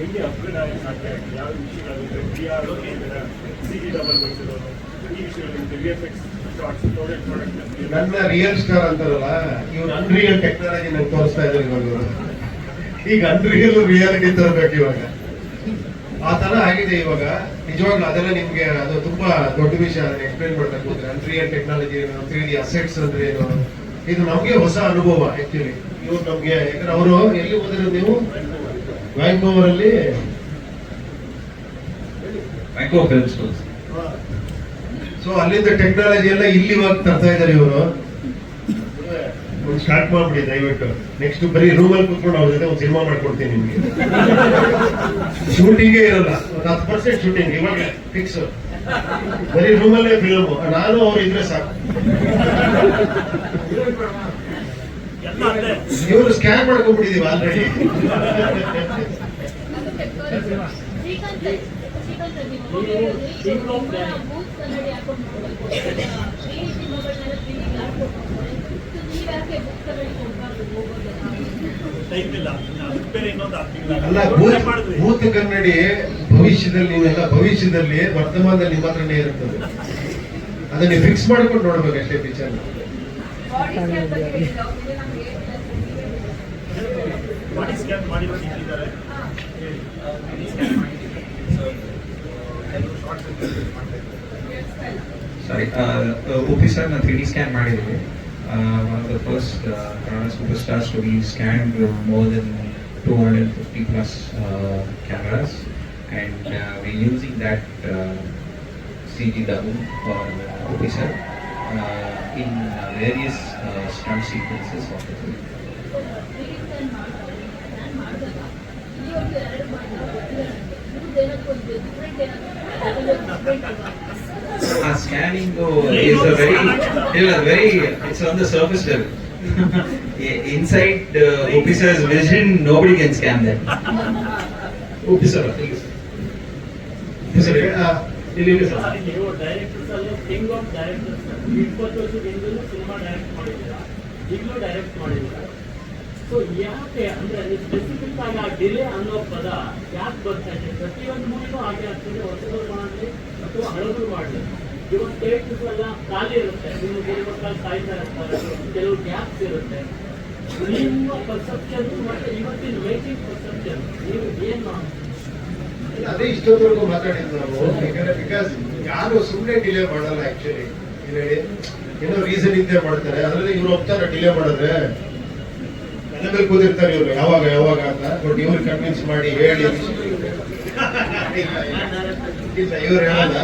Upgrade ಸಾಧ್ಯ ಆಗಿದೆ? ಯಾವ ವಿಷಯಗಳಾಗುತ್ತೆ ಆರ್ ಸಿ ಜಿ ಡಬಲ್ ಬಳಸಿರೋದು ಈ V F X shorts product product ನನ್ನ ರಿಯಲ್ ಸ್ಟಾರ್ ಅಂತಾರಲ್ಲ ಇವ್ರು ಅನ್ರಿಯಲ್ ಟೆಕ್ನಾಲಜಿ ನಂಗೆ ತೋರಿಸ್ತಾ ಇದ್ದಾರೆ ಇವಾಗ ಈಗ ಅನ್ರಿಯಲ್ ರಿಯಾಲಿಟಿ ತರಬೇಕು ಇವಾಗ. ಆ ತರ ಆಗಿದೆ ಇವಾಗ. ನಿಜವಾಗ್ಲೂ ಅದೆಲ್ಲ ನಿಮ್ಗೆ ಅದು ತುಂಬಾ ದೊಡ್ಡ ವಿಷಯ ಅದನ್ನ ಎಕ್ಸ್ಪ್ಲೈನ್ ಮಾಡ್ತಾ ಕೂತ್ರೆ ಅನ್ರಿಯಲ್ ಟೆಕ್ನಾಲಜಿ ಏನು ತ್ರೀ ಡಿ ಅಸೆಟ್ಸ್ ಅಂದ್ರೆ ಏನು? ಇದು ನಮ್ಗೆ ಹೊಸ ಅನುಭವ ಆಕ್ಚುಲಿ ಇವ್ರು ನಮ್ಗೆ ಯಾಕಂದ್ರೆ ಅವರು ಎಲ್ಲಿ ಓದಿರೋದು ನೀವು ವ್ಯಾಂಕೋವರ್ ಅಲ್ಲಿ ಮೈಕ್ರೋ ಫಿಲ್ಮ್ ಸ್ಕೂಲ್ಸ್ ಸೊ ಅಲ್ಲಿಂದ ಟೆಕ್ನಾಲಜಿ ಎಲ್ಲ ಇಲ್ಲಿ ಇವಾಗ ತರ್ತಾ ಇದ್ದಾರೆ ಇವರು. ಒಂದು ಸ್ಟಾರ್ಟ್ ಮಾಡ್ಬಿಡಿ ದಯವಿಟ್ಟು. ನೆಕ್ಸ್ಟ್ ಬರೀ ರೂಮಲ್ಲಿ ಕುತ್ಕೊಂಡು ಅವ್ರ ಜೊತೆ ಒಂದು ಸಿನಿಮಾ ಮಾಡ್ಕೊಡ್ತೀನಿ ನಿಮ್ಗೆ. ಶೂಟಿಂಗೇ ಇರಲ್ಲ. ಒಂದು ಹತ್ತು ಪರ್ಸೆಂಟ್ ಶೂಟಿಂಗ್ ಇವಾಗ ಫಿಕ್ಸ್ ಬರೀ ರೂಮಲ್ಲೇ ಫಿಲ್ಮ್ ನಾನು ಅವ್ರು ಇದ್ರೆ ಸಾಕು. ಇವರು ಸ್ಕ್ಯಾನ್ ಮಾಡ್ಕೊಂಡ್ಬಿಟ್ಟಿದೀವಿ ಆಲ್ರೆಡಿ ಅಲ್ಲ ಭೂತ್ ಕನ್ನಡಿ ಭವಿಷ್ಯದಲ್ಲಿ ಇವೆಲ್ಲ ಭವಿಷ್ಯದಲ್ಲಿ ವರ್ತಮಾನದಲ್ಲಿ ಮಾತ್ರನೇ ಇರುತ್ತದೆ. ಅದನ್ನ ಫಿಕ್ಸ್ ಮಾಡ್ಕೊಂಡು ನೋಡ್ಬೇಕು ಅಷ್ಟೇ ಪಿಕ್ಚರ್ ಬಾಡಿ ಸ್ಕ್ಯಾನ್ ಬಗ್ಗೆ ಹೇಳಿಲ್ಲ ಅವ್ರಿಗೆ ನಮ್ಗೆ ಬಾಡಿ ಸ್ಕ್ಯಾನ್ ಮಾಡಿರೋದು ಇಟ್ಟಿದ್ದಾರೆ ಸಾರಿ ಒಪಿ ಸರ್ ನಾವು ತ್ರೀ ಡಿ ಸ್ಕ್ಯಾನ್ ಮಾಡಿದ್ದೀವಿ one of the first Kannada super stars to be scan more than two hundred and fifty plus cameras and we using that C G double for OP sir in various stunt sequences of the film scan ಮಾಡ್ತಾರೆ scan ಮಾಡಿದಾಗ ಇಲ್ಲಿವರೆಗೂ ಎರಡು ಮಾಡಿದ್ರೆ ಏನಾದ್ರು ಒಂದು different ಏನಾದ್ರು different ಅಲ್ವಾ Uh, scanning though is a very, is ನೀವು ಡೈರೆಕ್ಟರ್ಸ್ ಅಲ್ಲ ಕಿಂಗ್ ಆಫ್ ಡೈರೆಕ್ಟರ್ಸ್ ಇಪ್ಪತ್ತು ವರ್ಷದ ಹಿಂದಲೂ ಸಿನಿಮಾ ಡೈರೆಕ್ಟ್ ಮಾಡಿದ್ದೀರಾ? ಈಗಲೂ ಡೈರೆಕ್ಟ್ ಮಾಡಿದ್ದೀರಾ? ಸೊ ಯಾಕೆ ಅಂದ್ರೆ ಸ್ಪೆಸಿಫಿಕ್ ಆಗಿ ಡಿಲೇ ಅನ್ನೋ ಪದ ಯಾಕೆ ಬರ್ತಾ ಇದೆ? ಪ್ರತಿಯೊಂದು ಮೂವಿನೂ ಹಾಗೆ ಆಗ್ತದೆ. ಹೊಸದು ಮಾಡಲಿ ಅಥವಾ ಹಳದು ಮಾಡಲಿ. ಇವತ್ತು ಥಿಯೇಟರ್ಸ್ ಎಲ್ಲ ಖಾಲಿ ಇರುತ್ತೆ. ನಿಮ್ಮ ಕೆಲವು ಮಕ್ಕಳು ಸಾಯ್ತಾ ಇರ್ತಾರೆ. ಕೆಲವು ಗ್ಯಾಪ್ಸ್ ಇರುತ್ತೆ. ನಿಮ್ಮ ಪರ್ಸೆಪ್ಷನ್ ಮತ್ತೆ ಇವತ್ತಿನ ಮೇಕಿಂಗ್ ಪರ್ಸೆಪ್ಷನ್ ನೀವು ಏನು ಅದೇ ಇಷ್ಟೊತ್ತವರೆಗೂ ಮಾತಾಡಿದ್ದು ನಾವು ಯಾಕಂದ್ರೆ ಬಿಕಾಸ್ ಯಾರು ಸುಮ್ಮನೆ ಡಿಲೇ ಮಾಡಲ್ಲ ಆಕ್ಚುಲಿ ಹೇಳಿ ಏನೋ ರೀಸನ್ ಇದ್ದೇ ಮಾಡ್ತಾರೆ ಅದರಲ್ಲಿ ಇವ್ರು ಹೋಗ್ತಾರೆ ಡಿಲೇ ಮಾಡಿದ್ರೆ ನನ್ನ ಮೇಲೆ ಕೂತಿರ್ತಾರೆ ಇವ್ರು ಯಾವಾಗ ಯಾವಾಗ ಅಂತ ಬಟ್ ಇವ್ರು ಕನ್ವಿನ್ಸ್ ಮಾಡಿ ಹೇಳಿ ಇವ್ರು ಹೇಳಲ್ಲ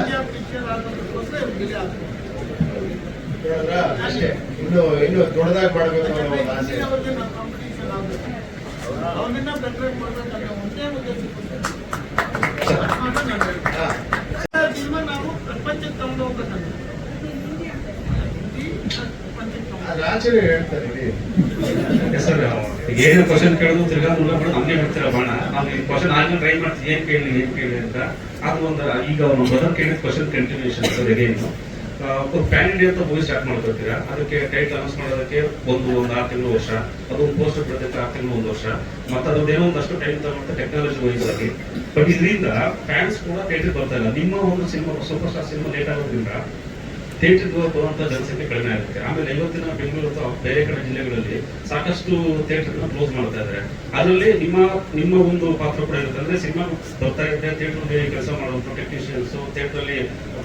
ಅಷ್ಟೇ ಇನ್ನು ಇನ್ನು ದೊಡ್ಡದಾಗಿ ಮಾಡಬೇಕು ಅನ್ನೋ ಒಂದು ಆಸೆ ಅವನ್ನ ಬೆಟ್ರೆ ಮಾಡ್ಬೇಕಂತ ಒಂದೇ ಹಾ. ಆಚರಣೆ ಹೇಳ್ತಾರೆ ಏನು ಕ್ವಶನ್ ಕೇಳೋದು ತಿರ್ಗಾ ಮುಲ್ಲ ಬಿಡೋದು ನಮ್ಗೆ ಬಿಡ್ತೀರ ಬಾಣ? ನಾವು ಈ ಕ್ವಶನ್ ಆದ್ಮೇಲೆ ಟ್ರೈ ಮಾಡ್ತೀವಿ ಏನ್ ಕೇಳಿ ಏನ್ ಕೇಳಿ ಅಂತ. ಅದು ಒಂದು ಈಗ ಅವನು ಮೊದಲು ಕೇಳಿದ ಕ್ವಶನ್ ಕಂಟಿನ್ಯೂಷನ್ ಸರ್ ಏನು ಒಂದು ಪ್ಯಾನ್ ಇಂಡಿಯಾ ಅಂತ ಮೂವಿ ಸ್ಟಾರ್ಟ್ ಮಾಡ್ಕೊಳ್ತೀರಾ? ಅದಕ್ಕೆ ಟೈಟ್ ಅನೌನ್ಸ್ ಮಾಡೋದಕ್ಕೆ ಒಂದು ಒಂದು ಆರು ತಿಂಗಳು ವರ್ಷ, ಅದು ಪೋಸ್ಟ್ ಪೋಸ್ಟರ್ ಬಿಡೋದಕ್ಕೆ ಆರು ತಿಂಗಳು ಒಂದು ವರ್ಷ, ಮತ್ತೆ ಅದ್ರದ್ದು ಏನೋ ಒಂದಷ್ಟು ಟೈಮ್ ತಗೊಂಡು ಟೆಕ್ನಾಲಜಿ ವೈಸ್ ಆಗಿ ಬಟ್ ಇದರಿಂದ ಫ್ಯಾನ್ಸ್ ಕೂಡ ಟೈಟ್ ಬರ್ತಾ ಇಲ್ಲ. ನಿಮ್ಮ ಒಂದು cinema super star cinema late ಆಗೋದ್ರಿಂದ ಥಿಯೇಟರ್ ಬರುವಂತ ಜನಸಂಖ್ಯೆ ಕಡಿಮೆ ಆಗುತ್ತೆ. ಆಮೇಲೆ ಇವತ್ತಿನ ಬೆಂಗಳೂರು ಅಥವಾ ಬೇರೆ ಕಡೆ ಜಿಲ್ಲೆಗಳಲ್ಲಿ ಸಾಕಷ್ಟು ಥಿಯೇಟರ್ ಕ್ಲೋಸ್ ಮಾಡ್ತಾ ಇದ್ದಾರೆ ಅದರಲ್ಲಿ ನಿಮ್ಮ ನಿಮ್ಮ ಒಂದು ಪಾತ್ರ ಕೂಡ ಇರುತ್ತೆ. ಅಂದ್ರೆ ಸಿನಿಮಾ ಬರ್ತಾ ಇರುತ್ತೆ ಥಿಯೇಟರ್ಗೆ ಕೆಲಸ ಮಾಡುವಂತ ಟೆಕ್ನಿಷಿಯನ್ಸ್ ಥಿಯೇಟರ್ ಅಲ್ಲಿ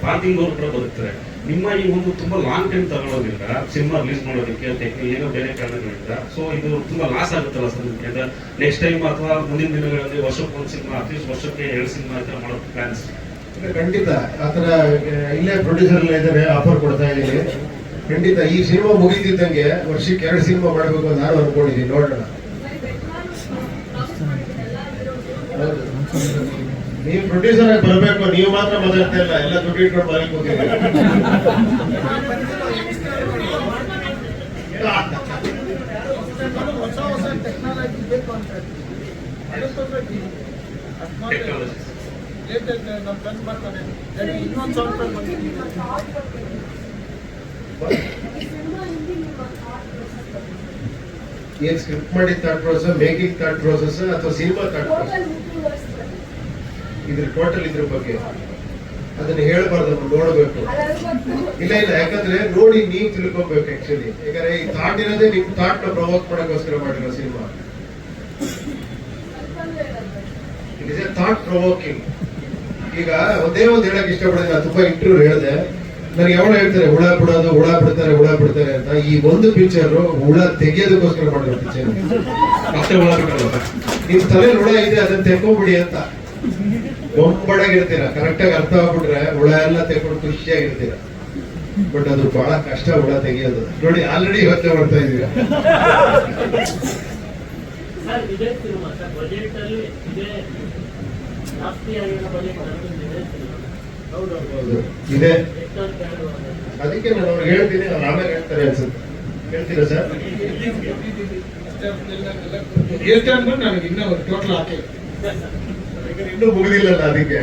ಪಾರ್ಕಿಂಗ್ ಅವರು ಕೂಡ ಬರುತ್ತಾರೆ ನಿಮ್ಮ ಈ ಒಂದು ತುಂಬಾ ಲಾಂಗ್ ಟೈಮ್ ತಗೊಳ್ಳೋದ್ರಿಂದ ಸಿನಿಮಾ ರಿಲೀಸ್ ಮಾಡೋದಕ್ಕೆ ಏನೋ ಬೇರೆ ಕಾರಣಗಳಿಂದ ಸೊ ಇದು ತುಂಬಾ ಲಾಸ್ ಆಗುತ್ತಲ್ಲ ಸರ್ ನೆಕ್ಸ್ಟ್ ಟೈಮ್ ಅಥವಾ ಮುಂದಿನ ದಿನಗಳಲ್ಲಿ ವರ್ಷಕ್ಕೆ ಒಂದು ಸಿನಿಮಾ ಅಟ್ಲೀಸ್ಟ್ ವರ್ಷಕ್ಕೆ ಎರಡು ಸಿನಿಮಾ ಅಂತ ಮಾಡೋ ಪ್ಲಾನ್ಸ್ ಖಂಡಿತ. ಆತರ ಇಲ್ಲೇ ಪ್ರೊಡ್ಯೂಸರ್ ಎಲ್ಲ ಇದ್ದಾರೆ ಆಫರ್ ಕೊಡ್ತಾ ಇದ್ದೀನಿ. ಖಂಡಿತ ಈ ಸಿನಿಮಾ ಮುಗಿದಿದ್ದಂಗೆ ವರ್ಷಕ್ಕೆ ಎರಡು ಸಿನಿಮಾ ಮಾಡಬೇಕು ಅಂತ ನಾನು ಅನ್ಕೊಂಡಿದ್ದೀನಿ ನೋಡೋಣ. ನೀವು ಪ್ರೊಡ್ಯೂಸರ್ ಆಗಿ ಬರಬೇಕು ನೀವು ಮಾತ್ರ ಮಾತಾಡ್ತಾ ಇಲ್ಲ ಎಲ್ಲ ದುಡ್ಡು ಇಟ್ಕೊಂಡು ಬಾಲಿಗೆ ಹೋಗಿದ್ದೀರಿ ಹೊಸ ಹೊಸ ಟೆಕ್ನಾಲಜಿ ಬೇಕು ಅಂತ. ಟೆಕ್ನಾಲಜಿ ಲೇಟೆಸ್ಟ್ ನಮ್ಮ ಫ್ರೆಂಡ್ ಬರ್ತಾರೆ. ಸರಿ ಇನ್ನೊಂದು ಸಾಫ್ಟ್ವೇರ್ ಬಂದಿದೆ ಏನ್ ಸ್ಕ್ರಿಪ್ಟ್ ಮಾಡಿದ thought process making thought process ಅಥವಾ ಸಿನಿಮಾ ಥಾಟ್ ಪ್ರೋಸೆಸ್ ಟೋಟಲ್ ಇದ್ರ ಟೋಟಲ್ ಇದ್ರ ಬಗ್ಗೆ. ಅದನ್ನ ಹೇಳ್ಬಾರ್ದು ನೋಡಬೇಕು. ನೋಡ್ಬೇಕು ಇಲ್ಲ ಇಲ್ಲ ಯಾಕಂದ್ರೆ ನೋಡಿ ನೀವ್ ತಿಳ್ಕೊಬೇಕು ಆಕ್ಚುಲಿ ಯಾಕಂದ್ರೆ ಈ ಥಾಟ್ ಇರೋದೇ ನಿಮ್ ಥಾಟ್ನ ಪ್ರವೋಕ್ ಮಾಡಕ್ಕೋಸ್ಕರ ಮಾಡಿರೋ cinema. It is a thought provoking ಈಗ ಒಂದೇ ಒಂದು ಹೇಳಕ್ ಇಷ್ಟಪಡ್ತೀನಿ ನಾನು ತುಂಬಾ ಇಂಟರ್ವ್ಯೂ ಹೇಳಿದೆ. ನನಗೆ ಯಾವಾಗ ಹೇಳ್ತಾರೆ ಹುಳ ಬಿಡೋದು ಹುಳ ಬಿಡ್ತಾರೆ ಹುಳ ಬಿಡ್ತಾರೆ ಅಂತ. ಈ ಒಂದು ಪಿಕ್ಚರ್ ಹುಳ ತೆಗೆಯೋದಕ್ಕೋಸ್ಕರ ಮಾಡಿರೋ ಪಿಕ್ಚರ್ ಮತ್ತೆ ಹುಳ ನಿಮ್ ತಲೆ ಹುಳ ಇದೆ ಅದನ್ನ ತೆಕ್ಕೊಂಬಿಡಿ ಅಂತ. ಬೊಂಬಡಾಗಿರ್ತೀರ ಕರೆಕ್ಟ್ ಆಗಿ ಅರ್ಥ ಆಗ್ಬಿಟ್ರೆ ಹುಳ ಎಲ್ಲ ತೆಕ್ಕೊಂಡು ಖುಷಿಯಾಗಿರ್ತೀರ. ಬಟ್ ಅದು ಬಹಳ ಕಷ್ಟ ಹುಳ ತೆಗೆಯೋದು. ನೋಡಿ ಆಲ್ರೆಡಿ ಯೋಚನೆ ಮಾಡ್ತಾ ಇದೀರ ಸರ್ ಇದೇ. ಅದಕ್ಕೆ ನಾನು ಅವ್ರಿಗೆ ಹೇಳ್ತೀನಿ ಅವ್ರು ಆಮೇಲೆ ಹೇಳ್ತಾರೆ ಅನ್ಸುತ್ತೆ. ಹೇಳ್ತೀರಾ ಸರ್? ಹೇಳ್ತಾ ನನಗೆ ಇನ್ನೂ ಟೋಟಲ್ ಹಾಕಿ. ಇನ್ನೂ ಮುಗಿದಿಲ್ಲಲ್ಲ ಅದಕ್ಕೆ?